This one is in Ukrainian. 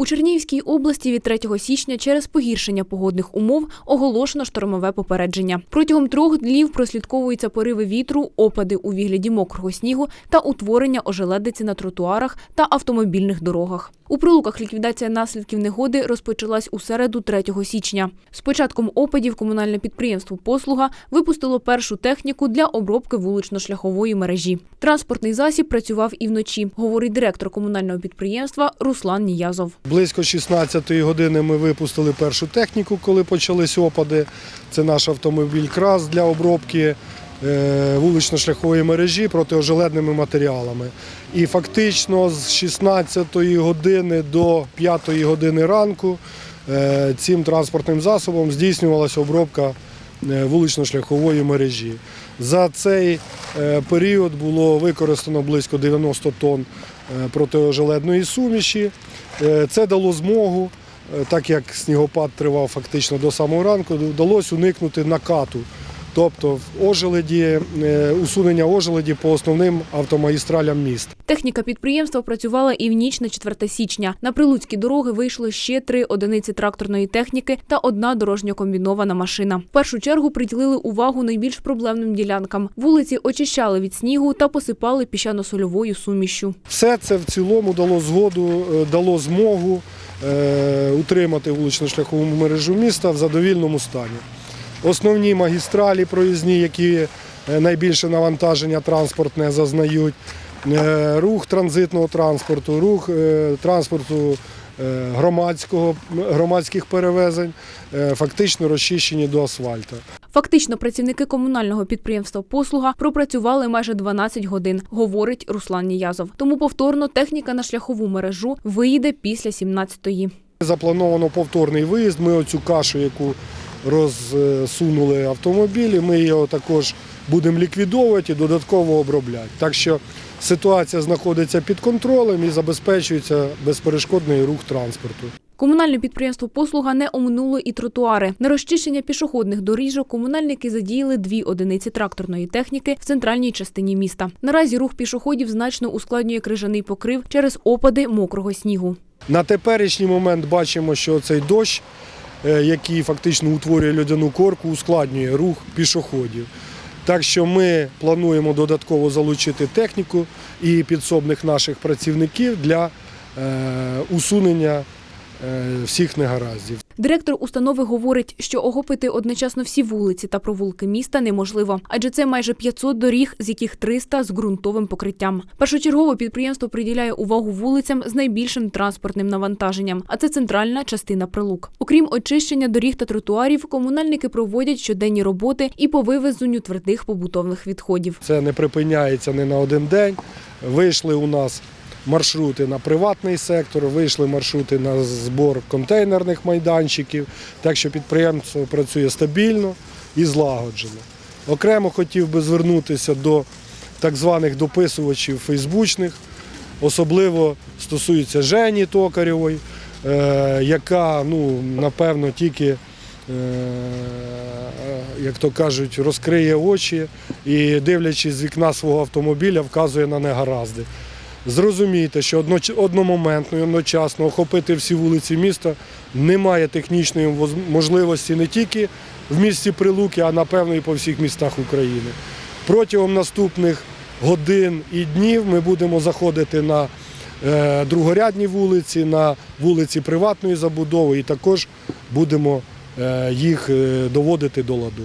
У Чернігівській області від 3 січня через погіршення погодних умов оголошено штормове попередження. Протягом трьох днів прослідковуються пориви вітру, опади у вигляді мокрого снігу та утворення ожеледиці на тротуарах та автомобільних дорогах. У прилуках ліквідація наслідків негоди розпочалась у середу 3 січня. З початком опадів комунальне підприємство Послуга випустило першу техніку для обробки вулично-шляхової мережі. Транспортний засіб працював і вночі, говорить директор комунального підприємства Руслан Ніязов. Близько 16-ї години ми випустили першу техніку, коли почались опади. Це наш автомобіль КРАС для обробки е, вулично-шляхової мережі протиожеледними матеріалами. І фактично з 16-ї години до 5-ї години ранку е, цим транспортним засобом здійснювалася обробка вулично-шляхової мережі. За цей е, період було використано близько 90 тонн е, протиожеледної суміші. Е, Це дало змогу, е, так як снігопад тривав фактично до самого ранку, вдалося уникнути накату. Тобто в ожеледі, е, усунення ожеледі по основним автомагістралям міста. Техніка підприємства працювала і в ніч на 4 січня. На прилуцькі дороги вийшло ще три одиниці тракторної техніки та одна дорожньо-комбінована машина. В першу чергу приділили увагу найбільш проблемним ділянкам. Вулиці очищали від снігу та посипали піщано-сольовою сумішю. Все це в цілому дало згоду, е, дало змогу е, утримати вулично-шляхову мережу міста в задовільному стані. Основні магістралі проїзні, які е, найбільше навантаження транспортне зазнають, е, рух транзитного транспорту, рух е, транспорту громадського, громадських перевезень фактично розчищені до асфальту. Фактично, працівники комунального підприємства Послуга пропрацювали майже 12 годин, говорить Руслан Ніязов. Тому повторно техніка на шляхову мережу виїде після 17-ї. Заплановано повторний виїзд. Ми оцю кашу, яку розсунули автомобілі, ми його також будемо ліквідовувати і додатково обробляти. Так що ситуація знаходиться під контролем і забезпечується безперешкодний рух транспорту. Комунальне підприємство Послуга не оминуло і тротуари. На розчищення пішохідних доріжок комунальники задіяли дві одиниці тракторної техніки в центральній частині міста. Наразі рух пішоходів значно ускладнює крижаний покрив через опади мокрого снігу. На теперішній момент бачимо, що цей дощ, який фактично утворює льодяну корку, ускладнює рух пішоходів. Так що ми плануємо додатково залучити техніку і підсобних наших працівників для е, усунення е, всіх негараздів. Директор установи говорить, що охопити одночасно всі вулиці та провулки міста неможливо, адже це майже 500 доріг, з яких 300 з ґрунтовим покриттям. Першочергово підприємство приділяє увагу вулицям з найбільшим транспортним навантаженням, а це центральна частина прилук. Окрім очищення доріг та тротуарів, комунальники проводять щоденні роботи і по вивезенню твердих побутових відходів. Це не припиняється не на один день. Вийшли у нас маршрути на приватний сектор, вийшли маршрути на збор контейнерних майданчиків. Так що підприємство працює стабільно і злагоджено. Окремо хотів би звернутися до так званих дописувачів фейсбучних, особливо стосується Жені Токарєвої, е, яка, ну, напевно, тільки е, як то кажуть, розкриє очі і, дивлячись з вікна свого автомобіля, вказує на негаразди. Зрозумійте, що одномоментно і одночасно охопити всі вулиці міста немає технічної можливості не тільки в місті Прилуки, а напевно і по всіх містах України. Протягом наступних годин і днів ми будемо заходити на е, другорядні вулиці, на вулиці приватної забудови і також будемо е, їх е, доводити до ладу.